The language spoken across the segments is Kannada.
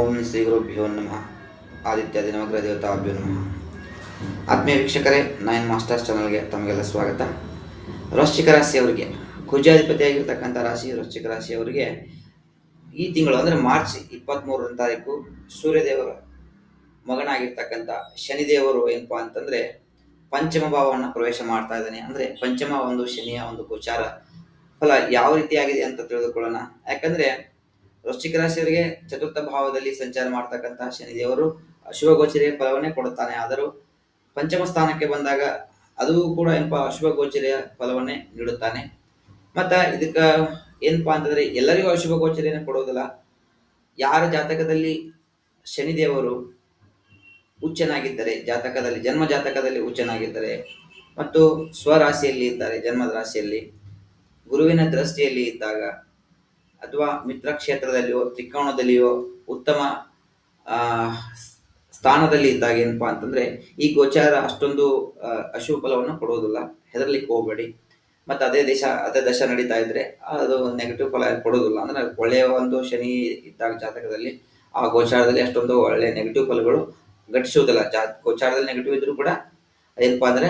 ಓಂ ಶ್ರೀ ಗುರುಭ್ಯೋ ನಮಃ. ಆದಿತ್ಯ ದಿನವಗ್ರ ದೇವತಾಭ್ಯೋ ನಮಃ. ಆತ್ಮೀಯ ವೀಕ್ಷಕರೇ, ನೈನ್ ಮಾಸ್ಟರ್ಸ್ ಚಾನಲ್ಗೆ ತಮಗೆಲ್ಲ ಸ್ವಾಗತ. ವೃಶ್ಚಿಕ ರಾಶಿಯವರಿಗೆ, ಕುಜಾಧಿಪತಿಯಾಗಿರ್ತಕ್ಕಂಥ ರಾಶಿ, ವೃಶ್ಚಿಕ ರಾಶಿಯವರಿಗೆ ಈ ತಿಂಗಳು ಅಂದರೆ ಮಾರ್ಚ್ ಇಪ್ಪತ್ತ್ಮೂರನೇ ತಾರೀಕು ಸೂರ್ಯದೇವರ ಮಗನಾಗಿರ್ತಕ್ಕಂಥ ಶನಿದೇವರು ಏನಪ್ಪಾ ಅಂತಂದರೆ ಪಂಚಮ ಭಾವವನ್ನು ಪ್ರವೇಶ ಮಾಡ್ತಾ ಇದ್ದಾನೆ. ಅಂದರೆ ಪಂಚಮ ಒಂದು ಶನಿಯ ಒಂದು ಗೋಚಾರ ಫಲ ಯಾವ ರೀತಿಯಾಗಿದೆ ಅಂತ ತಿಳಿದುಕೊಳ್ಳೋಣ. ಯಾಕಂದ್ರೆ ವೃಶ್ಚಿಕ ರಾಶಿಯವರಿಗೆ ಚತುರ್ಥ ಭಾವದಲ್ಲಿ ಸಂಚಾರ ಮಾಡ್ತಕ್ಕಂತಹ ಶನಿದೇವರು ಅಶುಭ ಗೋಚರಿಯ ಫಲವನ್ನೇ ಕೊಡುತ್ತಾನೆ. ಆದರೂ ಪಂಚಮ ಸ್ಥಾನಕ್ಕೆ ಬಂದಾಗ ಅದು ಕೂಡ ಏನಪ್ಪ ಅಶುಭ ಗೋಚರಿಯ ಫಲವನ್ನೇ ನೀಡುತ್ತಾನೆ. ಮತ್ತ ಇದಕ್ಕ ಏನಪ್ಪಾ ಅಂತಂದ್ರೆ, ಎಲ್ಲರಿಗೂ ಅಶುಭ ಗೋಚರಿಯನ್ನು ಕೊಡೋದಿಲ್ಲ ಯಾರ ಜಾತಕದಲ್ಲಿ ಶನಿದೇವರು ಉಚ್ಚನಾಗಿದ್ದರೆ, ಜಾತಕದಲ್ಲಿ, ಜನ್ಮ ಜಾತಕದಲ್ಲಿ ಉಚ್ಚನಾಗಿದ್ದರೆ, ಮತ್ತು ಸ್ವರಾಶಿಯಲ್ಲಿ ಇದ್ದಾರೆ, ಜನ್ಮದ ರಾಶಿಯಲ್ಲಿ, ಗುರುವಿನ ದೃಷ್ಟಿಯಲ್ಲಿ ಇದ್ದಾಗ ಅಥವಾ ಮಿತ್ರ ಕ್ಷೇತ್ರದಲ್ಲಿಯೋ ತ್ರಿಕೋಣದಲ್ಲಿಯೋ ಉತ್ತಮ ಸ್ಥಾನದಲ್ಲಿ ಇದ್ದಾಗ ಏನಪ್ಪಾ ಅಂತಂದ್ರೆ, ಈ ಗೋಚಾರ ಅಷ್ಟೊಂದು ಅಶುಭ ಫಲವನ್ನು ಕೊಡುವುದಿಲ್ಲ. ಹೆದರ್ಲಿಕ್ಕೆ ಹೋಗಬೇಡಿ. ಮತ್ತು ಅದೇ ದೇಶ, ಅದೇ ದಶ ನಡೀತಾ ಇದ್ರೆ ಅದು ನೆಗೆಟಿವ್ ಫಲ ಕೊಡೋದಿಲ್ಲ ಅಂದ್ರೆ ಒಳ್ಳೆಯ ಒಂದು ಶನಿ ಇದ್ದಾಗ ಜಾತಕದಲ್ಲಿ ಆ ಗೋಚಾರದಲ್ಲಿ ಅಷ್ಟೊಂದು ಒಳ್ಳೆ ನೆಗೆಟಿವ್ ಫಲಗಳು ಘಟಿಸುವುದಿಲ್ಲ. ಜಾ, ಗೋಚಾರದಲ್ಲಿ ನೆಗೆಟಿವ್ ಇದ್ರೂ ಕೂಡ ಏನಪ್ಪಾ ಅಂದ್ರೆ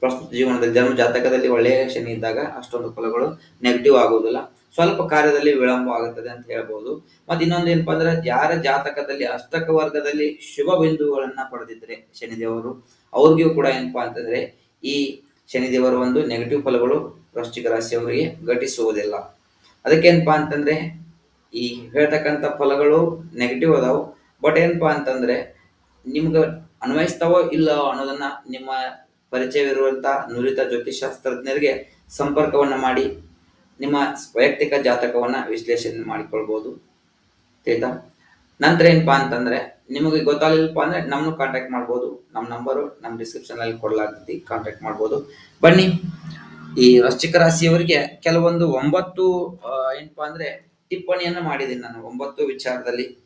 ಪ್ರಸ್ತುತ ಜೀವನದಲ್ಲಿ, ಜನ್ಮ ಜಾತಕದಲ್ಲಿ ಒಳ್ಳೆಯ ಶನಿ ಇದ್ದಾಗ ಅಷ್ಟೊಂದು ಫಲಗಳು ನೆಗೆಟಿವ್ ಆಗುವುದಿಲ್ಲ. ಸ್ವಲ್ಪ ಕಾರ್ಯದಲ್ಲಿ ವಿಳಂಬ ಆಗುತ್ತದೆ ಅಂತ ಹೇಳ್ಬೋದು. ಮತ್ತೆ ಇನ್ನೊಂದು ಏನಪ್ಪಾ ಅಂದ್ರೆ ಯಾರ ಜಾತಕದಲ್ಲಿ ಅಷ್ಟಕ ವರ್ಗದಲ್ಲಿ ಶುಭ ಬಿಂದುಗಳನ್ನ ಪಡೆದಿದ್ರೆ ಶನಿದೇವರು, ಅವ್ರಿಗೂ ಕೂಡ ಏನಪ್ಪಾ ಅಂತಂದ್ರೆ ಈ ಶನಿದೇವರ ಒಂದು ನೆಗೆಟಿವ್ ಫಲಗಳು ವೃಶ್ಚಿಕ ರಾಶಿಯವರಿಗೆ ಘಟಿಸುವುದಿಲ್ಲ. ಅದಕ್ಕೇನಪ್ಪಾ ಅಂತಂದ್ರೆ ಈ ಹೇಳ್ತಕ್ಕಂಥ ಫಲಗಳು ನೆಗೆಟಿವ್ ಅದಾವು. ಬಟ್ ಏನಪ್ಪಾ ಅಂತಂದ್ರೆ ನಿಮ್ಗೆ ಅನ್ವಯಿಸ್ತಾವೋ ಇಲ್ಲ ಅನ್ನೋದನ್ನ ನಿಮ್ಮ ಪರಿಚಯವಿರುವಂತ ನುರಿತ ಜ್ಯೋತಿಷಾಸ್ತ್ರಜ್ಞರಿಗೆ ಸಂಪರ್ಕವನ್ನ ಮಾಡಿ ನಿಮ್ಮ ವೈಯಕ್ತಿಕ ಜಾತಕವನ್ನ ವಿಶ್ಲೇಷಣೆ ಮಾಡಿಕೊಳ್ಬಹುದು ತಿಳಿತಾ? ನಂತರ ಏನಪ್ಪಾ ಅಂತಂದ್ರೆ, ನಿಮಗೆ ಗೊತ್ತಾಗಲಿಲ್ಲಪ್ಪ ಅಂದ್ರೆ ನಮ್ಮನ್ನು ಕಾಂಟ್ಯಾಕ್ಟ್ ಮಾಡ್ಬೋದು. ನಮ್ಮ ನಂಬರು ನಮ್ಮ ಡಿಸ್ಕ್ರಿಪ್ಷನ್ ಅಲ್ಲಿ ಕೊಡಲಾಗ್ತೈತಿ ಕಾಂಟ್ಯಾಕ್ಟ್ ಮಾಡ್ಬೋದು. ಬನ್ನಿ, ಈ ವೃಶ್ಚಿಕ ರಾಶಿಯವರಿಗೆ ಕೆಲವೊಂದು ಒಂಬತ್ತು ಏನಪ್ಪಾ ಅಂದ್ರೆ ಟಿಪ್ಪಣಿಯನ್ನ ಮಾಡಿದ್ದೀನಿ ನಾನು, ಒಂಬತ್ತು ವಿಚಾರದಲ್ಲಿ.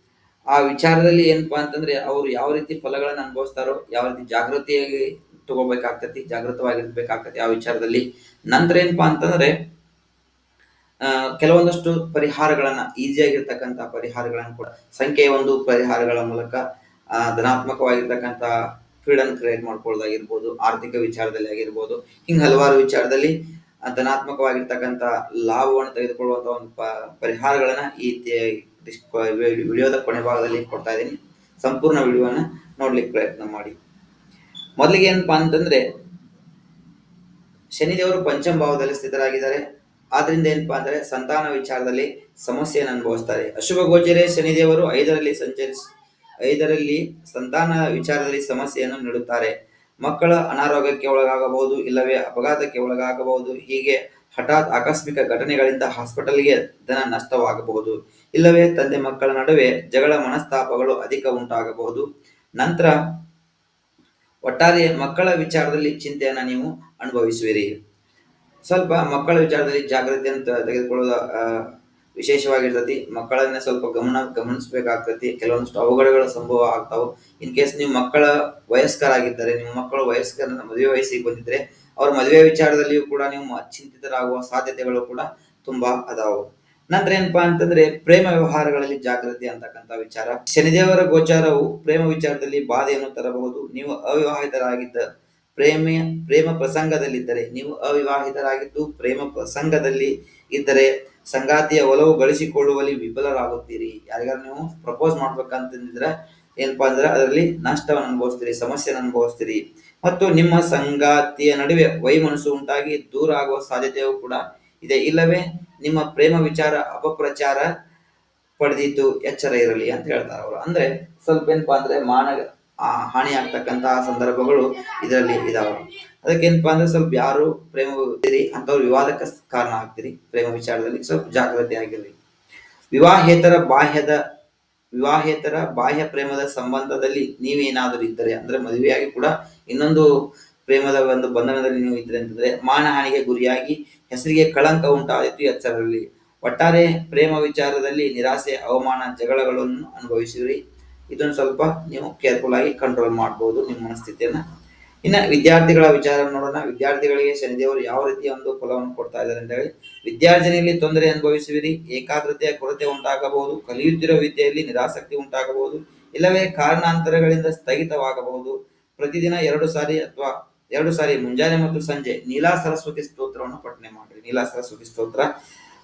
ಆ ವಿಚಾರದಲ್ಲಿ ಏನಪ್ಪಾ ಅಂತಂದ್ರೆ, ಅವರು ಯಾವ ರೀತಿ ಫಲಗಳನ್ನು ಅನುಭವಿಸ್ತಾರೋ, ಯಾವ ರೀತಿ ಜಾಗೃತಿಯಾಗಿ ತಗೋಬೇಕಾಗ್ತತಿ ಜಾಗೃತವಾಗಿರ್ಬೇಕಾಗ್ತತಿ ಆ ವಿಚಾರದಲ್ಲಿ. ನಂತರ ಏನಪ್ಪಾ ಅಂತಂದ್ರೆ ಕೆಲವೊಂದಷ್ಟು ಪರಿಹಾರಗಳನ್ನ ಈಸಿಯಾಗಿರ್ತಕ್ಕಂಥ ಪರಿಹಾರಗಳನ್ನು ಕೂಡ ಸಂಖ್ಯೆಯ ಒಂದು ಪರಿಹಾರಗಳ ಮೂಲಕ ಆ, ಧನಾತ್ಮಕವಾಗಿರ್ತಕ್ಕಂಥ ಫೀಲ್ಡನ್ನು ಕ್ರಿಯೇಟ್ ಮಾಡ್ಕೊಳ್ಳೋದಾಗಿರ್ಬೋದು ಆರ್ಥಿಕ ವಿಚಾರದಲ್ಲಿ ಆಗಿರ್ಬೋದು ಹಿಂಗೆ ಹಲವಾರು ವಿಚಾರದಲ್ಲಿ ಧನಾತ್ಮಕವಾಗಿರ್ತಕ್ಕಂಥ ಲಾಭವನ್ನು ತೆಗೆದುಕೊಳ್ಳುವಂಥ ಒಂದು ಪ- ಪರಿಹಾರಗಳನ್ನ ಈ ವಿಡಿಯೋದ ಕೊನೆ ಭಾಗದಲ್ಲಿ ಕೊಡ್ತಾ ಇದ್ದೀನಿ. ಸಂಪೂರ್ಣ ವಿಡಿಯೋನ ನೋಡ್ಲಿಕ್ಕೆ ಪ್ರಯತ್ನ ಮಾಡಿ. ಮೊದಲಿಗೆ ಏನಪ್ಪಾ ಅಂತಂದ್ರೆ ಶನಿದೇವರು ಪಂಚಮ ಭಾವದಲ್ಲಿ ಸ್ಥಿತರಾಗಿದ್ದಾರೆ. ಆದ್ರಿಂದ ಏನಪ್ಪಾ ಅಂದ್ರೆ ಸಂತಾನ ವಿಚಾರದಲ್ಲಿ ಸಮಸ್ಯೆಯನ್ನು ಅನುಭವಿಸ್ತಾರೆ. ಅಶುಭ ಗೋಚರೆ ಶನಿದೇವರು ಐದರಲ್ಲಿ ಸಂಚರಿಸ, ಐದರಲ್ಲಿ ಸಂತಾನ ವಿಚಾರದಲ್ಲಿ ಸಮಸ್ಯೆಯನ್ನು ನೀಡುತ್ತಾರೆ. ಮಕ್ಕಳ ಅನಾರೋಗ್ಯಕ್ಕೆ ಒಳಗಾಗಬಹುದು, ಇಲ್ಲವೇ ಅಪಘಾತಕ್ಕೆ ಒಳಗಾಗಬಹುದು, ಹೀಗೆ ಹಠಾತ್ ಆಕಸ್ಮಿಕ ಘಟನೆಗಳಿಂದ ಹಾಸ್ಪಿಟಲ್ಗೆ ಧನ ನಷ್ಟವಾಗಬಹುದು, ಇಲ್ಲವೇ ತಂದೆ ಮಕ್ಕಳ ನಡುವೆ ಜಗಳ ಮನಸ್ತಾಪಗಳು ಅಧಿಕ ಉಂಟಾಗಬಹುದು. ನಂತರ ಒಟ್ಟಾರೆ ಮಕ್ಕಳ ವಿಚಾರದಲ್ಲಿ ಚಿಂತೆಯನ್ನು ನೀವು ಅನುಭವಿಸುವಿರಿ. ಸ್ವಲ್ಪ ಮಕ್ಕಳ ವಿಚಾರದಲ್ಲಿ ಜಾಗೃತಿ ಅಂತ ತೆಗೆದುಕೊಳ್ಳೋದು ವಿಶೇಷವಾಗಿರ್ತತಿ. ಮಕ್ಕಳನ್ನ ಸ್ವಲ್ಪ ಗಮನ ಗಮನಿಸಬೇಕಾಗ್ತತಿ. ಕೆಲವೊಂದಿಷ್ಟು ಅವಘಡಗಳ ಸಂಭವ ಆಗ್ತಾವು. ಇನ್ ಕೇಸ್ ನೀವು ಮಕ್ಕಳ ವಯಸ್ಕರಾಗಿದ್ದಾರೆ, ನಿಮ್ಮ ಮಕ್ಕಳು ವಯಸ್ಕರ ಮದುವೆ ವಯಸ್ಸಿಗೆ ಬಂದಿದ್ರೆ, ಅವ್ರ ಮದುವೆ ವಿಚಾರದಲ್ಲಿಯೂ ಕೂಡ ನೀವು ಚಿಂತಿತರಾಗುವ ಸಾಧ್ಯತೆಗಳು ಕೂಡ ತುಂಬಾ ಅದಾವು. ನಂತರ ಏನಪ್ಪಾ ಅಂತಂದ್ರೆ, ಪ್ರೇಮ ವ್ಯವಹಾರಗಳಲ್ಲಿ ಜಾಗೃತಿ ಅಂತಕ್ಕಂಥ ವಿಚಾರ. ಶನಿದೇವರ ಗೋಚಾರವು ಪ್ರೇಮ ವಿಚಾರದಲ್ಲಿ ಬಾಧೆಯನ್ನು ತರಬಹುದು. ನೀವು ಅವಿವಾಹಿತರಾಗಿದ್ದ ಪ್ರೇಮ ಪ್ರೇಮ ಪ್ರಸಂಗದಲ್ಲಿದ್ದರೆ ನೀವು ಅವಿವಾಹಿತರಾಗಿದ್ದು, ಪ್ರೇಮ ಪ್ರಸಂಗದಲ್ಲಿ ಇದ್ದರೆ ಸಂಗಾತಿಯ ಒಲವು ಗಳಿಸಿಕೊಳ್ಳುವಲ್ಲಿ ವಿಫಲರಾಗುತ್ತೀರಿ. ಯಾರಿಗಾರು ನೀವು ಪ್ರಪೋಸ್ ಮಾಡ್ಬೇಕಂತಂದಿದ್ರೆ ಏನಪ್ಪಾ ಅಂದ್ರೆ ಅದರಲ್ಲಿ ನಷ್ಟವನ್ನು ಅನುಭವಿಸ್ತೀರಿ, ಸಮಸ್ಯೆಯನ್ನು ಅನುಭವಿಸ್ತೀರಿ. ಮತ್ತು ನಿಮ್ಮ ಸಂಗಾತಿಯ ನಡುವೆ ವೈಮನಸ್ಸು ಉಂಟಾಗಿ ದೂರ ಆಗುವ ಸಾಧ್ಯತೆಯೂ ಕೂಡ ಇದೆ. ಇಲ್ಲವೇ ನಿಮ್ಮ ಪ್ರೇಮ ವಿಚಾರ, ಅಪಪ್ರಚಾರ ಪಡೆದಿದ್ದು ಎಚ್ಚರ ಇರಲಿ ಅಂತ ಹೇಳ್ತಾರೆ ಅವರು. ಅಂದ್ರೆ ಸ್ವಲ್ಪ ಏನಪ್ಪಾ ಅಂದ್ರೆ ಮಾನ ಆ, ಹಾನಿ ಆಗ್ತಕ್ಕಂತಹ ಸಂದರ್ಭಗಳು ಇದರಲ್ಲಿ ಇದಾವೆ. ಅದಕ್ಕೇನಪ್ಪಾ ಅಂದ್ರೆ ಸ್ವಲ್ಪ ಯಾರು ಪ್ರೇಮ ಇದ್ದೀರಿ ಅಂತವ್ರು ವಿವಾದಕ್ಕೆ ಕಾರಣ ಆಗ್ತೀರಿ ಪ್ರೇಮ ವಿಚಾರದಲ್ಲಿ ಸ್ವಲ್ಪ ಜಾಗ್ರತೆ ಆಗಿರ್ಲಿ ವಿವಾಹೇತರ ಬಾಹ್ಯದ ವಿವಾಹೇತರ ಬಾಹ್ಯ ಪ್ರೇಮದ ಸಂಬಂಧದಲ್ಲಿ ನೀವೇನಾದರೂ ಇದ್ದರೆ ಅಂದ್ರೆ ಮದುವೆಯಾಗಿ ಕೂಡ ಇನ್ನೊಂದು ಪ್ರೇಮದ ಒಂದು ಬಂಧನದಲ್ಲಿ ನೀವು ಇದ್ರೆ ಅಂತಂದ್ರೆ ಮಾನಹಾನಿಗೆ ಗುರಿಯಾಗಿ ಹೆಸರಿಗೆ ಕಳಂಕ ಉಂಟಾದಿತ್ತು ಎಚ್ಚರಲ್ಲಿ ಒಟ್ಟಾರೆ ಪ್ರೇಮ ವಿಚಾರದಲ್ಲಿ ನಿರಾಸೆ ಅವಮಾನ ಜಗಳಗಳನ್ನು ಅನುಭವಿಸಿರಿ ಇದನ್ನು ಸ್ವಲ್ಪ ನೀವು ಕೇರ್ಫುಲ್ ಆಗಿ ಕಂಟ್ರೋಲ್ ಮಾಡಬಹುದು ನಿಮ್ಮ ಮನಸ್ಥಿತಿಯನ್ನ. ಇನ್ನ ವಿದ್ಯಾರ್ಥಿಗಳ ವಿಚಾರ ನೋಡೋಣ. ವಿದ್ಯಾರ್ಥಿಗಳಿಗೆ ಶನಿದೇವರು ಯಾವ ರೀತಿಯ ಒಂದು ಫಲವನ್ನು ಕೊಡ್ತಾ ಇದ್ದಾರೆ ಅಂತ ಹೇಳಿ ವಿದ್ಯಾರ್ಜನೆಯಲ್ಲಿ ತೊಂದರೆ ಅನುಭವಿಸುವಿರಿ. ಏಕಾಗ್ರತೆಯ ಕೊರತೆ ಉಂಟಾಗಬಹುದು. ಕಲಿಯುತ್ತಿರುವ ವಿದ್ಯೆಯಲ್ಲಿ ನಿರಾಸಕ್ತಿ ಉಂಟಾಗಬಹುದು. ಇಲ್ಲವೇ ಕಾರಣಾಂತರಗಳಿಂದ ಸ್ಥಗಿತವಾಗಬಹುದು. ಪ್ರತಿದಿನ ಎರಡು ಸಾರಿ ಅಥವಾ ಎರಡು ಸಾರಿ ಮುಂಜಾನೆ ಮತ್ತು ಸಂಜೆ ನೀಲಾ ಸರಸ್ವತಿ ಸ್ತೋತ್ರವನ್ನು ಪಠನೆ ಮಾಡ್ರಿ. ನೀಲಾ ಸರಸ್ವತಿ ಸ್ತೋತ್ರ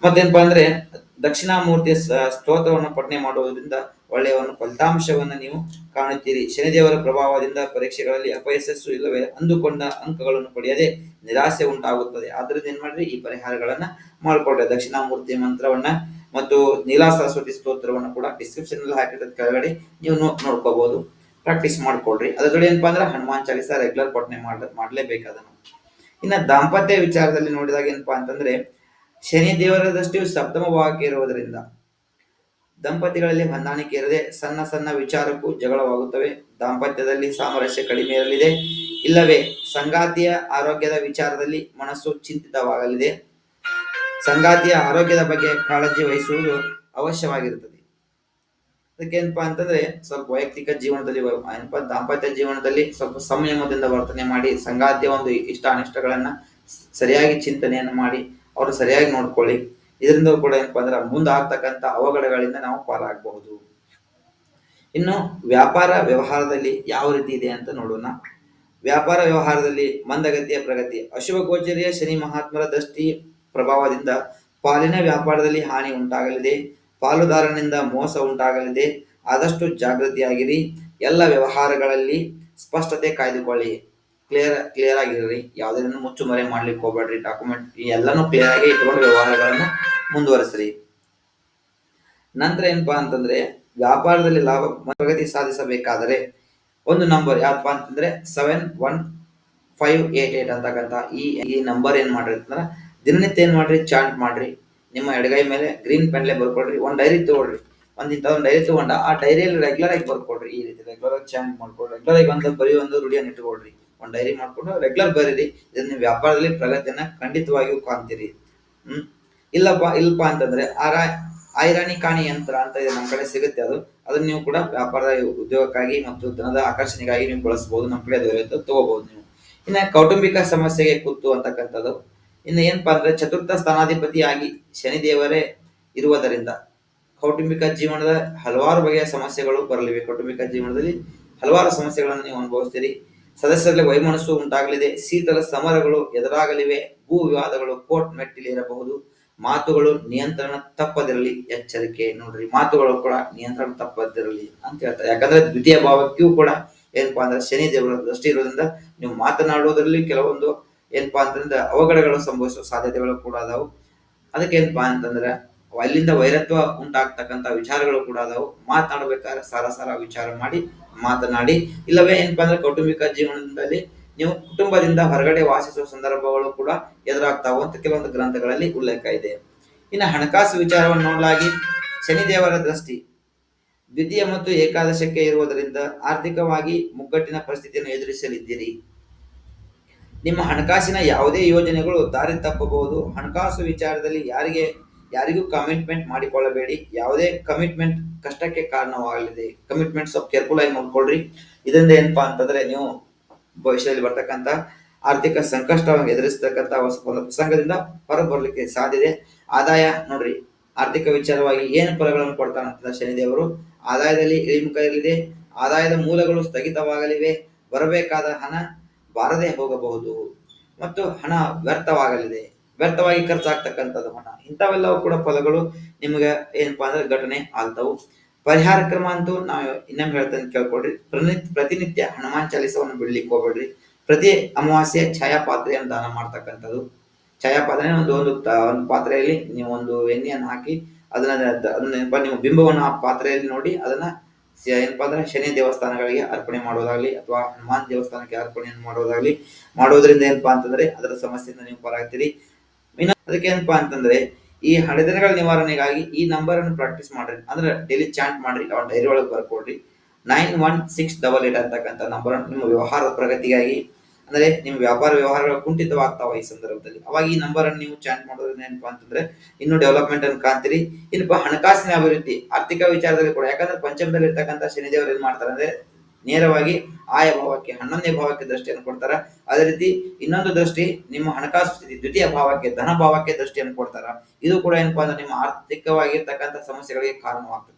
ಮತ್ತೇನಪ್ಪಾ ಅಂದ್ರೆ ದಕ್ಷಿಣಾಮೂರ್ತಿಯ ಸ್ತೋತ್ರವನ್ನು ಪಠನೆ ಮಾಡುವುದರಿಂದ ಒಳ್ಳೆಯ ಒಂದು ಫಲಿತಾಂಶವನ್ನು ನೀವು ಕಾಣುತ್ತೀರಿ. ಶನಿದೇವರ ಪ್ರಭಾವದಿಂದ ಪರೀಕ್ಷೆಗಳಲ್ಲಿ ಅಪಯಶಸ್ಸು ಇಲ್ಲವೇ ಅಂದುಕೊಂಡ ಅಂಕಗಳನ್ನು ಪಡೆಯದೆ ನಿರಾಸೆ ಉಂಟಾಗುತ್ತದೆ. ಆದ್ರಿಂದ ಏನ್ ಮಾಡ್ರಿ? ಈ ಪರಿಹಾರಗಳನ್ನ ಮಾಡಿಕೊಡ್ರಿ ದಕ್ಷಿಣಾಮೂರ್ತಿ ಮಂತ್ರವನ್ನ ಮತ್ತು ನೀಲಾ ಸರಸ್ವತಿ ಸ್ತೋತ್ರವನ್ನು ಕೂಡ ಡಿಸ್ಕ್ರಿಪ್ಷನ್ ಅಲ್ಲಿ ಹಾಕಿದ ಕೆಳಗಡೆ ನೀವು ನೋಡ್ಕೋಬಹುದು ಪ್ರಾಕ್ಟೀಸ್ ಮಾಡ್ಕೊಳ್ರಿ. ಅದ್ರ ಜೊತೆ ಏನಪ್ಪಾ ಅಂದ್ರೆ ಹನುಮಾನ್ ಚಾಲಿಸ ರೆಗ್ಯುಲರ್ ಪಠನೆ ಮಾಡ ಮಾಡ್ಲೇಬೇಕು ಅದನ್ನು ಇನ್ನ ದಾಂಪತ್ಯ ವಿಚಾರದಲ್ಲಿ ನೋಡಿದಾಗ ಏನಪ್ಪಾ ಅಂತಂದ್ರೆ ಶನಿ ದೇವರ ದೃಷ್ಟಿಯು ಸಪ್ತಮ ಭಾಗಕ್ಕೆ ಇರುವುದರಿಂದ ದಂಪತಿಗಳಲ್ಲಿ ಹೊಂದಾಣಿಕೆ ಇರದೆ ಸಣ್ಣ ಸಣ್ಣ ವಿಚಾರಕ್ಕೂ ಜಗಳವಾಗುತ್ತವೆ. ದಾಂಪತ್ಯದಲ್ಲಿ ಸಾಮರಸ್ಯ ಕಡಿಮೆ ಇರಲಿದೆ. ಇಲ್ಲವೇ, ಸಂಗಾತಿಯ ಆರೋಗ್ಯದ ವಿಚಾರದಲ್ಲಿ ಮನಸ್ಸು ಚಿಂತಿತವಾಗಲಿದೆ. ಸಂಗಾತಿಯ ಆರೋಗ್ಯದ ಬಗ್ಗೆ ಕಾಳಜಿ ವಹಿಸುವುದು ಅವಶ್ಯವಾಗಿರುತ್ತದೆ. ಅದಕ್ಕೇನಪ್ಪಾ ಅಂತಂದ್ರೆ, ಸ್ವಲ್ಪ ವೈಯಕ್ತಿಕ ಜೀವನದಲ್ಲಿ ಏನಪ್ಪ, ದಾಂಪತ್ಯ ಜೀವನದಲ್ಲಿ ಸ್ವಲ್ಪ ಸಂಯಮದಿಂದ ವರ್ತನೆ ಮಾಡಿ, ಸಂಗಾತಿಯ ಒಂದು ಇಷ್ಟ ಅನಿಷ್ಟಗಳನ್ನ ಸರಿಯಾಗಿ ಚಿಂತನೆಯನ್ನು ಮಾಡಿ ಅವರು ಸರಿಯಾಗಿ ನೋಡ್ಕೊಳ್ಳಿ. ಇದರಿಂದ ಕೂಡ ಏನಪ್ಪಾ ಅಂದ್ರೆ ಮುಂದೆ ಆಗ್ತಕ್ಕಂಥ ಅವಘಡಗಳಿಂದ ನಾವು ಪಾರಾಗಬಹುದು. ಇನ್ನು ವ್ಯಾಪಾರ ವ್ಯವಹಾರದಲ್ಲಿ ಯಾವ ರೀತಿ ಇದೆ ಅಂತ ನೋಡೋಣ. ವ್ಯಾಪಾರ ವ್ಯವಹಾರದಲ್ಲಿ ಮಂದಗತಿಯ ಪ್ರಗತಿ. ಅಶುಭ ಗೋಚರಿಯ ಶನಿ ಮಹಾತ್ಮರ ದೃಷ್ಟಿ ಪ್ರಭಾವದಿಂದ ಪಾಲಿನ ವ್ಯಾಪಾರದಲ್ಲಿ ಹಾನಿ ಉಂಟಾಗಲಿದೆ. ಪಾಲುದಾರನಿಂದ ಮೋಸ ಉಂಟಾಗಲಿದೆ. ಆದಷ್ಟು ಜಾಗೃತಿಯಾಗಿರಿ. ಎಲ್ಲ ವ್ಯವಹಾರಗಳಲ್ಲಿ ಸ್ಪಷ್ಟತೆ ಕಾಯ್ದುಕೊಳ್ಳಿ. Clear clear ಆಗಿರ್ರಿ. ಮುಚ್ಚು ಮರೆ ಮಾಡ್ಲಿಕ್ಕೆ ಹೋಗ್ಬೇಡ್ರಿ. ಡಾಕ್ಯುಮೆಂಟ್ ಎಲ್ಲಾನು ಕ್ಲಿಯರ್ ಆಗಿ ಇಟ್ಕೊಂಡು ವ್ಯವಹಾರಗಳನ್ನ ಮುಂದುವರಿಸ್ರಿ. ನಂತರ ಏನಪ್ಪಾ ಅಂತಂದ್ರೆ, ವ್ಯಾಪಾರದಲ್ಲಿ ಲಾಭ ಪ್ರಗತಿ ಸಾಧಿಸಬೇಕಾದರೆ ಒಂದು ನಂಬರ್ ಯಾವಪ್ಪ ಅಂತಂದ್ರೆ seven one five eight eight ಅಂತಕ್ಕಂತ ಈ ಈ ನಂಬರ್ ಏನ್ ಮಾಡ್ರಿ ಅಂತಂದ್ರೆ, ದಿನನಿತ್ಯ ಏನ್ ಮಾಡ್ರಿ? ಚಾಂಟ್ ಮಾಡ್ರಿ. ನಿಮ್ಮ ಎಡಗೈ ಮೇಲೆ ಗ್ರೀನ್ ಪೆನ್ಲೆ ಬರ್ಕೊಳ್ರಿ ಒಂದ್ ಡೈರಿ ತಗೊಳ್ರಿ. ಒಂದ್ ಇಂಥ ಒಂದು ಡೈರಿ ತಗೊಂಡ ಆ ಡೈರಿಯಲ್ಲಿ ರೆಗ್ಯುಲರ್ ಆಗಿ ಬರ್ಕೊಡ್ರಿ. ಈ ರೀತಿ ರೆಗ್ಯುಲರ್ ಆಗಿ ಚಾಂಟ್ ಮಾಡ್ಕೊಡ್ರಿ. ರೆಗ್ಯುಲರ್ ಆಗಿ ಒಂದು ಬರೀ ಒಂದು ರೂಢಿಯನ್ನು ಇಟ್ಕೊಳ್ರಿ ಒಂದ್ ಡೈರಿ ಮಾಡ್ಕೊಂಡು ರೆಗ್ಯುಲರ್ ಬರೀರಿ. ಇದನ್ನ ವ್ಯಾಪಾರದಲ್ಲಿ ಪ್ರಗತಿಯನ್ನ ಖಂಡಿತವಾಗಿಯೂ ಕಾಣ್ತೀರಿ. ಹ್ಮ್? ಇಲ್ಲಪ್ಪ ಇಲ್ಲಪ್ಪ ಅಂತಂದ್ರೆ ಆರ, ಐರಾಣಿ ಕಾಣಿ ಯಂತ್ರ ಅಂತ ಇದೆ ನಮ್ಮ ಕಡೆ ಸಿಗುತ್ತೆ ಅದು. ಅದನ್ನ ನೀವು ಕೂಡ ವ್ಯಾಪಾರದ ಉದ್ಯೋಗಕ್ಕಾಗಿ ಮತ್ತು ಧನದ ಆಕರ್ಷಣೆಗಾಗಿ ನೀವು ಬಳಸಬಹುದು ನಮ್ಮ ಕಡೆ ದೊರೆಯುತ್ತೆ ತಗೋಬಹುದು ನೀವು. ಇನ್ನ ಕೌಟುಂಬಿಕ ಸಮಸ್ಯೆಗೆ ಕುತ್ತು ಅಂತಕ್ಕಂಥದ್ದು. ಇನ್ನು ಏನಪ್ಪಾ ಅಂದ್ರೆ ಚತುರ್ಥ ಸ್ಥಾನಾಧಿಪತಿಯಾಗಿ ಶನಿದೇವರೇ ಇರುವುದರಿಂದ ಕೌಟುಂಬಿಕ ಜೀವನದ ಹಲವಾರು ಬಗೆಯ ಸಮಸ್ಯೆಗಳು ಬರಲಿವೆ. ಕೌಟುಂಬಿಕ ಜೀವನದಲ್ಲಿ ಹಲವಾರು ಸಮಸ್ಯೆಗಳನ್ನು ನೀವು ಅನುಭವಿಸ್ತೀರಿ. ಸದಸ್ಯರಲ್ಲಿ ವೈಮನಸ್ಸು ಉಂಟಾಗಲಿದೆ. ಶೀತಲ ಸಮರಗಳು ಎದುರಾಗಲಿವೆ. ಭೂ ವಿವಾದಗಳು ಕೋರ್ಟ್ ಮೆಟ್ಟಿಲೇರಬಹುದು ಮಾತುಗಳು ನಿಯಂತ್ರಣ ತಪ್ಪದಿರಲಿ. ಎಚ್ಚರಿಕೆ ನೋಡ್ರಿ. ಮಾತುಗಳು ಕೂಡ ನಿಯಂತ್ರಣ ತಪ್ಪದಿರಲಿ ಅಂತ ಹೇಳ್ತಾರೆ. ಯಾಕಂದ್ರೆ ದ್ವಿತೀಯ ಭಾವಕ್ಕೂ ಕೂಡ ಏನಪ್ಪಾ ಅಂದ್ರೆ ಶನಿ ದೇವರ ದೃಷ್ಟಿ ಇರೋದ್ರಿಂದ ನೀವು ಮಾತನಾಡುವುದರಲ್ಲಿ ಕೆಲವೊಂದು ಏನಪ್ಪಾ ಅಂತಂದ್ರೆ ಅವಘಡಗಳು ಸಂಭವಿಸುವ ಸಾಧ್ಯತೆಗಳು ಕೂಡ ಅದಾವು. ಅದಕ್ಕೆ ಏನಪ್ಪಾ ಅಂತಂದ್ರೆ ಅಲ್ಲಿಂದ ವೈರತ್ವ ಉಂಟಾಗ್ತಕ್ಕಂಥ ವಿಚಾರಗಳು ಕೂಡ ಅದಾವು. ಮಾತನಾಡಬೇಕಾದ್ರೆ ಸಾರ ಸಾರ ವಿಚಾರ ಮಾಡಿ, ಮಾತನಾಡಿ. ಇಲ್ಲವೇ ಏನಪ್ಪಾ ಅಂದ್ರೆ ಕೌಟುಂಬಿಕ ಜೀವನದಲ್ಲಿ ನೀವು ಕುಟುಂಬದಿಂದ ಹೊರಗಡೆ ವಾಸಿಸುವ ಸಂದರ್ಭಗಳು ಕೂಡ ಎದುರಾಗ್ತಾವು ಅಂತ ಕೆಲವೊಂದು ಗ್ರಂಥಗಳಲ್ಲಿ ಉಲ್ಲೇಖ ಇದೆ. ಇನ್ನು ಹಣಕಾಸು ವಿಚಾರವನ್ನು ನೋಡಲಾಗಿ ಶನಿದೇವರ ದೃಷ್ಟಿ. ದ್ವಿತೀಯ ಮತ್ತು ಏಕಾದಶಕ್ಕೆ ಇರುವುದರಿಂದ ಆರ್ಥಿಕವಾಗಿ ಮುಗ್ಗಟ್ಟಿನ ಪರಿಸ್ಥಿತಿಯನ್ನು ಎದುರಿಸಲಿದ್ದೀರಿ. ನಿಮ್ಮ ಹಣಕಾಸಿನ ಯಾವುದೇ ಯೋಜನೆಗಳು ದಾರಿ ತಪ್ಪಬಹುದು. ಹಣಕಾಸು ವಿಚಾರದಲ್ಲಿ ಯಾರಿಗೆ ಯಾರಿಗೂ ಕಮಿಟ್ಮೆಂಟ್ ಮಾಡಿಕೊಳ್ಳಬೇಡಿ. ಯಾವುದೇ ಕಮಿಟ್ಮೆಂಟ್ ಕಷ್ಟಕ್ಕೆ ಕಾರಣವಾಗಲಿದೆ. ಕಮಿಟ್ಮೆಂಟ್ ಸ್ವಲ್ಪ ಕೇರ್ಫುಲ್ ಆಗಿ ನೋಡ್ಕೊಳ್ರಿ. ಇದರಿಂದ ಏನಪ್ಪಾ ಅಂತಂದ್ರೆ ನೀವು ಭವಿಷ್ಯದಲ್ಲಿ ಬರ್ತಕ್ಕಂಥ ಆರ್ಥಿಕ ಸಂಕಷ್ಟವನ್ನು ಎದುರಿಸ್ತಕ್ಕಂಥ ಒಂದು ಪ್ರಸಂಗದಿಂದ ಸಾಧ್ಯ ಸಾಧ್ಯತೆ ಆದಾಯ ನೋಡ್ರಿ, ಆರ್ಥಿಕ ವಿಚಾರವಾಗಿ ಏನು ಫಲಗಳನ್ನು ಕೊಡ್ತಾನಂತ ಶನಿದೇವರು, ಆದಾಯದಲ್ಲಿ ಇಳಿಮುಖ ಇರಲಿದೆ. ಆದಾಯದ ಮೂಲಗಳು ಸ್ಥಗಿತವಾಗಲಿವೆ. ಬರಬೇಕಾದ ಹಣ ಬಾರದೆ ಹೋಗಬಹುದು. ಮತ್ತು ಹಣ ವ್ಯರ್ಥವಾಗಲಿದೆ. ವ್ಯರ್ಥವಾಗಿ ಖರ್ಚಾಗ್ತಕ್ಕಂಥದ್ದು ಹಣ ಇಂಥವೆಲ್ಲವೂ ಕೂಡ ಫಲಗಳು ನಿಮ್ಗೆ ಏನಪ್ಪಾ ಅಂದ್ರೆ ಘಟನೆ ಆಗ್ತವು. ಪರಿಹಾರ ಕ್ರಮ ಅಂತೂ ನಾವು ಇನ್ನೊಮ್ಮೆ ಹೇಳ್ತೇನೆ ಕೇಳ್ಕೊಡ್ರಿ ಪ್ರತಿನಿತ್ಯ ಹನುಮಾನ್ ಚಾಲಿಸವನ್ನು ಬಿಡ್ಲಿಕ್ಕೆ ಹೋಗ್ಬೇಡ್ರಿ. ಪ್ರತಿ ಅಮಾವಾಸ್ಯೆ ಛಾಯಾ ಪಾತ್ರೆಯನ್ನು ದಾನ ಮಾಡ್ತಕ್ಕಂಥದ್ದು. ಛಾಯಾ ಪಾತ್ರೆ ಒಂದು ಒಂದು ಒಂದು ಪಾತ್ರೆಯಲ್ಲಿ ನೀವು ಒಂದು ಎಣ್ಣೆಯನ್ನು ಹಾಕಿ ಅದನ್ನ ಅದನ್ನ ನೀವು ಬಿಂಬವನ್ನು ಆ ಪಾತ್ರೆಯಲ್ಲಿ ನೋಡಿ ಅದನ್ನ ಏನಪ್ಪಾ ಅಂದ್ರೆ ಶನಿ ದೇವಸ್ಥಾನಗಳಿಗೆ ಅರ್ಪಣೆ ಮಾಡೋದಾಗ್ಲಿ ಅಥವಾ ಹನುಮಾನ್ ದೇವಸ್ಥಾನಕ್ಕೆ ಅರ್ಪಣೆಯನ್ನು ಮಾಡೋದಾಗ್ಲಿ. ಮಾಡೋದ್ರಿಂದ ಏನಪ್ಪಾ ಅಂತಂದ್ರೆ ಅದರ ಸಮಸ್ಯೆಯಿಂದ ನೀವು ಹೊರಾಗ್ತೀರಿ ಇನ್ನು ಅದಕ್ಕೆ ಏನಪ್ಪಾ ಅಂತಂದ್ರೆ, ಈ ಹಡೆದನಗಳ ನಿವಾರಣೆಗಾಗಿ ಈ ನಂಬರ್ ಅನ್ನು ಪ್ರಾಕ್ಟೀಸ್ ಮಾಡ್ರಿ. ಅಂದ್ರೆ ಡೈಲಿ ಚಾಂಟ್ ಮಾಡ್ರಿ ಅವ್ರ ಡೈರಿ ಒಳಗೆ ಬರ್ಕೊಡ್ರಿ. Nine one six double eight ಅಂತಕ್ಕಂಥ ನಂಬರ್ ನಿಮ್ಮ ವ್ಯವಹಾರದ ಪ್ರಗತಿಗಾಗಿ, ಅಂದ್ರೆ ನಿಮ್ಮ ವ್ಯಾಪಾರ ವ್ಯವಹಾರಗಳು ಕುಂಠಿತವಾಗ್ತಾವ ಈ ಸಂದರ್ಭದಲ್ಲಿ. ಅವಾಗ ಈ ನಂಬರ್ ಅನ್ನು ನೀವು ಚಾಂಟ್ ಮಾಡೋದ್ರಿಂದ ಏನಪ್ಪಾ ಅಂತಂದ್ರೆ, ಇನ್ನು ಡೆವಲಪ್ಮೆಂಟ್ ಅನ್ನು ಕಾಣ್ತೀರಿ. ಇನ್ನಪ್ಪ ಹಣಕಾಸಿನ ಅಭಿವೃದ್ಧಿ, ಆರ್ಥಿಕ ವಿಚಾರದಲ್ಲಿ ಕೂಡ, ಯಾಕಂದ್ರೆ ಪಂಚಮದಲ್ಲಿ ಇರ್ತಕ್ಕಂಥ ಶನಿದೇವರು ಏನ್ ಮಾಡ್ತಾರೆ ಅಂದ್ರೆ ನೇರವಾಗಿ ಆಯ ಭಾವಕ್ಕೆ, ಹನ್ನೊಂದನೇ ಭಾವಕ್ಕೆ ದೃಷ್ಟಿಯನ್ನು ಕೊಡ್ತಾರ. ಅದೇ ರೀತಿ ಇನ್ನೊಂದು ದೃಷ್ಟಿ, ನಿಮ್ಮ ಹಣಕಾಸು ಸ್ಥಿತಿ, ದ್ವಿತೀಯ ಭಾವಕ್ಕೆ, ಧನ ಭಾವಕ್ಕೆ ದೃಷ್ಟಿಯನ್ನು ಕೊಡ್ತಾರ. ಇದು ಕೂಡ ಏನಪ್ಪಾ ಅಂದ್ರೆ ನಿಮ್ಮ ಆರ್ಥಿಕವಾಗಿರ್ತಕ್ಕಂಥ ಸಮಸ್ಯೆಗಳಿಗೆ ಕಾರಣವಾಗ್ತದೆ.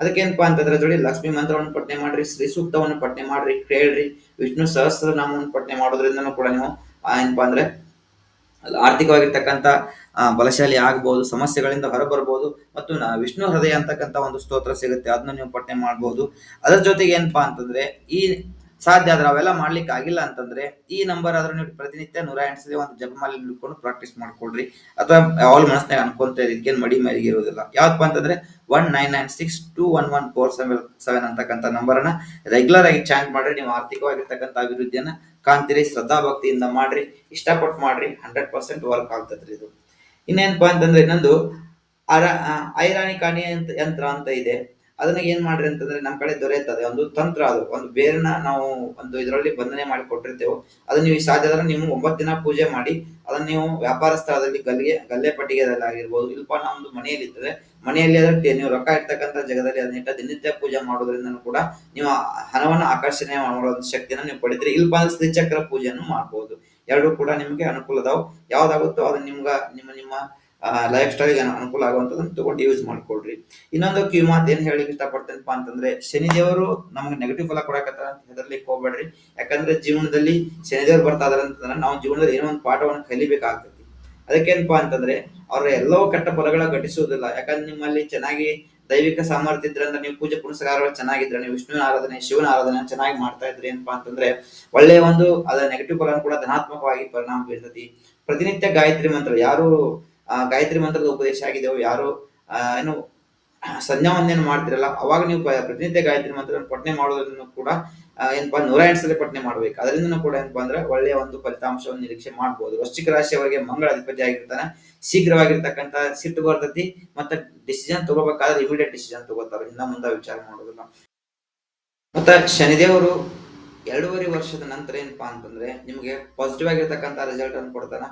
ಅದಕ್ಕೇನಪ್ಪಾ ಅಂತಂದ್ರೆ ನೋಡಿ, ಲಕ್ಷ್ಮಿ ಮಂತ್ರವನ್ನು ಪಠನೆ ಮಾಡ್ರಿ, ಶ್ರೀ ಸೂಕ್ತವನ್ನು ಪಠನೆ ಮಾಡ್ರಿ, ಕೇಳ್ರಿ, ವಿಷ್ಣು ಸಹಸ್ರನಾಮವನ್ನು ಪಠನೆ ಮಾಡೋದ್ರಿಂದನೂ ಕೂಡ ನೀವು ಏನಪ್ಪಾ ಅಂದ್ರೆ ಆರ್ಥಿಕವಾಗಿರ್ತಕ್ಕಂಥ ಬಲಶಾಲಿ ಆಗ್ಬೋದು, ಸಮಸ್ಯೆಗಳಿಂದ ಹೊರಬರ್ಬೋದು, ಮತ್ತು ನ- ವಿಷ್ಣು ಹೃದಯ ಅಂತಕ್ಕಂಥ ಒಂದು ಸ್ತೋತ್ರ ಸಿಗುತ್ತೆ ಅದನ್ನ ನೀವು ಪಠನೆ ಮಾಡ್ಬೋದು. ಅದರ ಜೊತೆಗೆ ಏನಪ್ಪಾ ಅಂತಂದ್ರೆ, ಈ ಸಾಧ್ಯ ಆದ್ರೆ ಅವೆಲ್ಲ ಮಾಡ್ಲಿಕ್ಕೆ ಆಗಿಲ್ಲ ಅಂತಂದ್ರೆ, ಈ ನಂಬರ್ ಆದ್ರೂ ನೀವು ಪ್ರತಿನಿತ್ಯ ನೂರ ಎಂಟು ಒಂದು ಜಪಮಾಲೆ ಹಿಡ್ಕೊಂಡು ಪ್ರಾಕ್ಟೀಸ್ ಮಾಡ್ಕೊಡ್ರಿ ಅಥವಾ ಆಲ್ ಮನಸ್ನಾಗ ಅನ್ಕೊಂತ ಇದಕ್ಕೇನು ಮಡಿ ಮೇಲಿಗೆ ಇರೋದಿಲ್ಲ. ಯಾವಪ್ಪ ಅಂತಂದ್ರೆ one nine nine six two one one four seven seven ಅಂತಕ್ಕಂಥ ನಂಬರನ್ನ ರೆಗ್ಯುಲರ್ ಆಗಿ ಚಾಂಟ್ ಮಾಡ್ರಿ, ನೀವು ಆರ್ಥಿಕವಾಗಿರ್ತಕ್ಕಂಥ ಅಭಿವೃದ್ಧಿಯನ್ನ ಕಾಣ್ತೀರಿ ಶ್ರದ್ಧಾ ಭಕ್ತಿಯಿಂದ ಮಾಡ್ರಿ, ಇಷ್ಟಪಟ್ಟು ಮಾಡ್ರಿ ಹಂಡ್ರೆಡ್ ಪರ್ಸೆಂಟ್ ವರ್ಕ್ ಆಗ್ತದ್ರಿ ಇದು. ಇನ್ನೇನಪ್ಪಾ ಅಂತಂದ್ರೆ ಇನ್ನೊಂದು, ಅರ ಐರಾಣಿ ಕಾಣಿ ಅಂತ, ಯಂತ್ರ ಅಂತ ಇದೆ. ಅದನ್ನ ಏನ್ ಮಾಡ್ರಿ ಅಂತಂದ್ರೆ ನಮ್ ಕಡೆ ದೊರೆಯುತ್ತದೆ. ಒಂದು ತಂತ್ರ ಅದು, ಒಂದು ಬೇರನ್ನ ನಾವು ಒಂದು ಇದರಲ್ಲಿ ಬಂಧನೆ ಮಾಡಿ ಕೊಟ್ಟಿರ್ತೇವೆ. ಅದನ್ನ ನೀವು ಸಾಧ್ಯ ಆದ್ರೆ ನೀವು ಒಂಬತ್ತು ದಿನ ಪೂಜೆ ಮಾಡಿ, ಅದನ್ನ ನೀವು ವ್ಯಾಪಾರ ಸ್ಥಳದಲ್ಲಿ ಗಲ್ಲಿಗೆ, ಗಲ್ಲೆ ಪಟ್ಟಿಗೆದಲ್ಲಿ ಆಗಿರ್ಬೋದು ಇಲ್ಪ ನಮ್ದು ಮನೆಯಲ್ಲಿ ಇರ್ತದೆ ಮನೆಯಲ್ಲಿ ಅದಕ್ಕೆ ನೀವು ರೊಕ್ಕ ಇರ್ತಕ್ಕಂಥ ಜಾಗದಲ್ಲಿ ಅದನ್ನ ಇಟ್ಟ ದಿನನಿತ್ಯ ಪೂಜೆ ಮಾಡೋದ್ರಿಂದ ಕೂಡ ನೀವು ಹಣವನ್ನು ಆಕರ್ಷಣೆ ಮಾಡೋ ಶಕ್ತಿಯನ್ನು ನೀವು ಪಡಿತೀರಿ ಇಲ್ಲಿ ಅಂದ್ರೆ ಶ್ರೀಚಕ್ರ ಪೂಜೆಯನ್ನು ಮಾಡಬಹುದು ಎರಡು ಕೂಡ ನಿಮಗೆ ಅನುಕೂಲ ಅದಾವ. ಯಾವ್ದಾಗುತ್ತೋ ಅದನ್ನ ನಿಮ್ಗ ನಿಮ್ಮ ನಿಮ್ಮ ಲೈಫ್ ಸ್ಟೈಲ್ಗೆ ಅನುಕೂಲ ಆಗುವಂಥದ್ದನ್ನು ತಗೊಂಡು ಯೂಸ್ ಮಾಡ್ಕೊಳ್ರಿ ಇನ್ನೊಂದು ಕ್ಯೂ ಮಾತು ಏನ್ ಹೇಳಿಕ್ ಇಷ್ಟಪಡ್ತೇನಪ್ಪ ಅಂತಂದ್ರೆ, ಶನಿದೇವರು ನಮ್ಗೆ ನೆಗೆಟಿವ್ ಫಲ ಕೊಡಕತ್ತಾರ ಅಂತ ಹೆದರ್ಲಿಕ್ಕೆ ಹೋಗ್ಬೇಡ್ರಿ. ಯಾಕಂದ್ರೆ ಜೀವನದಲ್ಲಿ ಶನಿದೇವರು ಬರ್ತಾ ಇದಾರೆ ಅಂತಂದ್ರೆ ನಾವು ಜೀವನದಲ್ಲಿ ಏನೋ ಒಂದು ಪಾಠವನ್ನು ಕಲಿಬೇಕಾಗ್ತೈತಿ ಅದಕ್ಕೇನಪ್ಪಾ ಅಂತಂದ್ರೆ, ಅವ್ರ ಎಲ್ಲವೂ ಕೆಟ್ಟ ಫಲಗಳ ಘಟಿಸುವುದಿಲ್ಲ. ಯಾಕಂದ್ರೆ ನಿಮ್ಮಲ್ಲಿ ಚೆನ್ನಾಗಿ ದೈವಿಕ ಸಾಮರ್ಥ್ಯ ಇದ್ರೆ ಅಂದ್ರೆ ನೀವು ಪೂಜೆ ಪುನಸ್ಕಾರಗಳು ಚೆನ್ನಾಗಿದ್ರೆ, ನೀವು ವಿಷ್ಣುವಿನ ಆರಾಧನೆ, ಶಿವನ ಆರಾಧನೆ ಚೆನ್ನಾಗಿ ಮಾಡ್ತಾ ಇದ್ರಿ ಏನಪ್ಪಾ ಅಂತಂದ್ರೆ ಒಳ್ಳೆಯ ಒಂದು ಅದರ ನೆಗೆಟಿವ್ ಫಲ ಕೂಡ ಧನಾತ್ಮಕವಾಗಿ ಪರಿಣಾಮ ಬೀರ್ತತಿ. ಪ್ರತಿನಿತ್ಯ ಗಾಯತ್ರಿ ಮಂತ್ರ, ಯಾರು ಗಾಯತ್ರಿ ಮಂತ್ರದ ಉಪದೇಶ ಆಗಿದೆಯೋ, ಯಾರು ಏನು ಸಂಧ್ಯಾವಂದನೆ ಮಾಡ್ತಿರಲ್ಲ, ಅವಾಗ ನೀವು ಪ್ರತಿನಿತ್ಯ ಗಾಯತ್ರಿ ಮಂತ್ರವನ್ನು ಪಠನೆ ಮಾಡೋದ್ರಿಂದ ಕೂಡ ಏನಪ್ಪ, ನೂರ ಎಂಟು ಸಲ ಪಠನೆ ಮಾಡ್ಬೇಕು. ಅದರಿಂದನೂ ಕೂಡ ಏನಪ್ಪಾ ಅಂದ್ರೆ ಒಳ್ಳೆಯ ಒಂದು ಫಲಿತಾಂಶವನ್ನು ನಿರೀಕ್ಷೆ ಮಾಡ್ಬೋದು. ವೃಶ್ಚಿಕ ರಾಶಿಯವರಿಗೆ ಮಂಗಳ ಅಧಿಪತಿ ಆಗಿರ್ತಾನೆ. ಶೀಘ್ರವಾಗಿರ್ತಕ್ಕಂಥ ಸಿಟ್ಟು ಬರ್ತೈತಿ ಮತ್ತೆ ಡಿಸಿಷನ್ ತಗೋಬೇಕಾದ್ರೆ ಇಮಿಡಿಯೇಟ್ ಡಿಸಿಷನ್ ತಗೋತಾರೆ. ಇನ್ನ ಮುಂದೆ ವಿಚಾರ ಮಾಡೋದಿಲ್ಲ. ಮತ್ತ ಶನಿದೇವರು ಎರಡೂವರೆ ವರ್ಷದ ನಂತರ ಏನಪ್ಪಾ ಅಂತಂದ್ರೆ ನಿಮಗೆ ಪಾಸಿಟಿವ್ ಆಗಿರ್ತಕ್ಕಂಥ ರಿಸಲ್ಟ್ ಅನ್ನು ಕೊಡ್ತಾನ.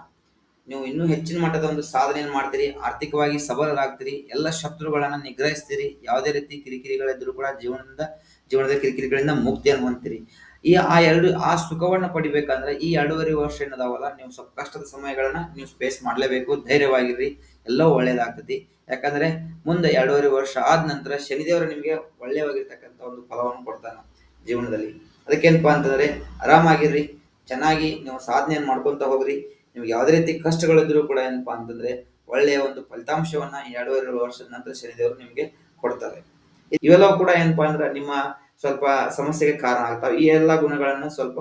ನೀವು ಇನ್ನೂ ಹೆಚ್ಚಿನ ಮಟ್ಟದ ಒಂದು ಸಾಧನೆಯನ್ನು ಮಾಡ್ತೀರಿ, ಆರ್ಥಿಕವಾಗಿ ಸಬಲರಾಗ್ತೀರಿ, ಎಲ್ಲ ಶತ್ರುಗಳನ್ನ ನಿಗ್ರಹಿಸ್ತೀರಿ, ಯಾವುದೇ ರೀತಿ ಕಿರಿಕಿರಿಗಳಿದ್ರು ಕೂಡ ಜೀವನದಿಂದ, ಜೀವನದ ಕಿರಿಕಿರಿಗಳಿಂದ ಮುಕ್ತಿಯನ್ನು ಹೊಂದ್ತೀರಿ ಈ ಆ ಎರಡು, ಆ ಸುಖವನ್ನ ಪಡಿಬೇಕಂದ್ರೆ ಈ ಎರಡೂವರೆ ವರ್ಷ ಏನದಾವಲ್ಲ, ನೀವು ಸ್ವಲ್ಪ ಕಷ್ಟದ ಸಮಯಗಳನ್ನ ನೀವು ಸ್ಪೇಸ್ ಮಾಡಲೇಬೇಕು, ಧೈರ್ಯವಾಗಿರ್ರಿ ಎಲ್ಲವೂ ಒಳ್ಳೇದಾಗ್ತತಿ. ಯಾಕಂದ್ರೆ ಮುಂದೆ ಎರಡೂವರೆ ವರ್ಷ ಆದ ನಂತರ ಶನಿದೇವರು ನಿಮಗೆ ಒಳ್ಳೆಯವಾಗಿರ್ತಕ್ಕಂಥ ಒಂದು ಫಲವನ್ನು ಕೊಡ್ತಾನೆ ಜೀವನದಲ್ಲಿ. ಅದಕ್ಕೇನಪ್ಪಾ ಅಂತಂದ್ರೆ ಆರಾಮಾಗಿರ್ರಿ, ಚೆನ್ನಾಗಿ ನೀವು ಸಾಧನೆಯನ್ನು ಮಾಡ್ಕೊಂತ ಹೋಗ್ರಿ ನಿಮ್ಗೆ ಯಾವುದೇ ರೀತಿ ಕಷ್ಟಗಳಿದ್ರು ಕೂಡ ಏನಪ್ಪಾ ಅಂತಂದ್ರೆ ಒಳ್ಳೆಯ ಒಂದು ಫಲಿತಾಂಶವನ್ನ ಎರಡೂವರೆ ವರ್ಷದ ನಂತರ ಶನಿದೇವರು ನಿಮ್ಗೆ ಕೊಡ್ತಾರೆ. ಇವೆಲ್ಲವೂ ಕೂಡ ಏನಪ್ಪಾ ಅಂದ್ರೆ ನಿಮ್ಮ ಸ್ವಲ್ಪ ಸಮಸ್ಯೆಗೆ ಕಾರಣ ಆಗ್ತಾವೆ. ಈ ಎಲ್ಲಾ ಗುಣಗಳನ್ನ ಸ್ವಲ್ಪ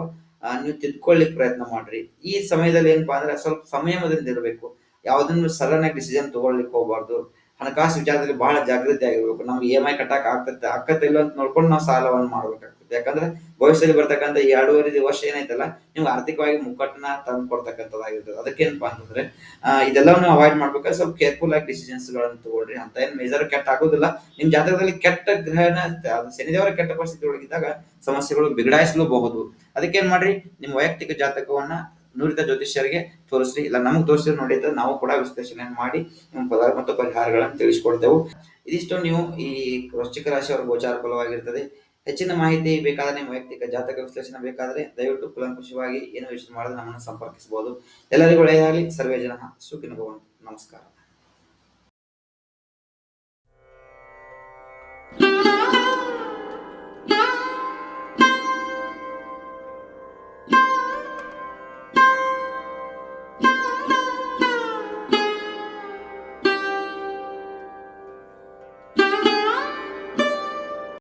ನೀವು ತಿದ್ಕೊಳ್ಳಿಕ್ ಪ್ರಯತ್ನ ಮಾಡ್ರಿ. ಈ ಸಮಯದಲ್ಲಿ ಏನಪ್ಪಾ ಅಂದ್ರೆ ಸ್ವಲ್ಪ ಸಂಯಮದಿಂದ ಇರಬೇಕು ಯಾವ್ದನ್ನು ಸಡನ್ ಆಗಿ ಡಿಸಿಷನ್ ತಗೊಳ್ಲಿಕ್ಕೆ ಹೋಗ್ಬಾರ್ದು. ಹಣಕಾಸು ವಿಚಾರದಲ್ಲಿ ಬಹಳ ಜಾಗೃತಿ ಆಗಿರ್ಬೇಕು ನಮ್ಗೆ ಇ ಎಂ ಐ ಕಟ್ಟಕ್ ಆಗತ್ತೆ. ಇಲ್ಲ ಅಂತ ನೋಡ್ಕೊಂಡು ನಾವು ಸಾಲವನ್ನು ಮಾಡ್ಬೇಕಾಗ್ತದೆ ಯಾಕಂದ್ರೆ ಭವಿಷ್ಯದಲ್ಲಿ ಬರ್ತಕ್ಕಂಥ ಈ ಎರಡೂವರೆ ವರ್ಷ ಏನೈತಲ್ಲ, ನಿಮ್ಗೆ ಆರ್ಥಿಕವಾಗಿ ಮುಕ್ಕಟ್ಟನ್ನ ತಂದು ಕೊಡ್ತಕ್ಕಂಥದ್ದಾಗಿರ್ತದೆ. ಅದಕ್ಕೇನಪ್ಪ ಅಂತಂದ್ರೆ ಇದೆಲ್ಲವೂ ಇದೆಲ್ಲವನ್ನು ಅವಾಯ್ಡ್ ಮಾಡ್ಬೇಕಾದ್ರೆ ಸ್ವಲ್ಪ ಕೇರ್ಫುಲ್ ಆಗಿ ಡಿಸಿಷನ್ಸ್ಗಳನ್ನು ತಗೊಳ್ರಿ. ಅಂತ ಏನ್ ಮೇಜರ್ ಕೆಟ್ಟ ಆಗೋದಿಲ್ಲ. ನಿಮ್ ಜಾತಕದಲ್ಲಿ ಕೆಟ್ಟ ಗ್ರಹನ, ಅದು ಶನಿದೇವರ ಕೆಟ್ಟ ಪರಿಸ್ಥಿತಿ ಒಳಗಿದ್ದಾಗ ಸಮಸ್ಯೆಗಳು ಬಿಗಡಾಯಿಸಲೂಬಹುದು. ಅದಕ್ಕೇನ್ ಮಾಡ್ರಿ? ನಿಮ್ಮ ವೈಯಕ್ತಿಕ ಜಾತಕವನ್ನ ನುರಿತ ಜ್ಯೋತಿಷ್ಯರಿಗೆ ತೋರಿಸ್ರಿ. ಇಲ್ಲ, ನಮಗೆ ತೋರಿಸಿದ್ರೆ ನೋಡಿದ್ರೆ ನಾವು ಕೂಡ ವಿಶ್ಲೇಷಣೆ ಮಾಡಿ ಫಲ ಮತ್ತು ಪರಿಹಾರಗಳನ್ನು ತಿಳಿಸ್ಕೊಡ್ತೇವೆ. ಇದಿಷ್ಟು ನೀವು ಈ ವೃಶ್ಚಿಕ ರಾಶಿಯವರ ಗೋಚಾರ ಫಲವಾಗಿರ್ತದೆ. ಹೆಚ್ಚಿನ ಮಾಹಿತಿ ಬೇಕಾದ್ರೆ ನಿಮ್ಮ ವೈಯಕ್ತಿಕ ಜಾತಕ ವಿಶ್ಲೇಷಣೆ ಬೇಕಾದ್ರೆ ದಯವಿಟ್ಟು ಕುಲಂಕುಷವಾಗಿ ಏನು ಯೋಚನೆ ಮಾಡಿದ್ರೆ ನಮ್ಮನ್ನು ಸಂಪರ್ಕಿಸಬಹುದು ಎಲ್ಲರಿಗೂ ಒಳ್ಳೆಯದಾಗಲಿ. ಸರ್ವೇ ಜನ. ಸುಖಿನ ನಮಸ್ಕಾರ.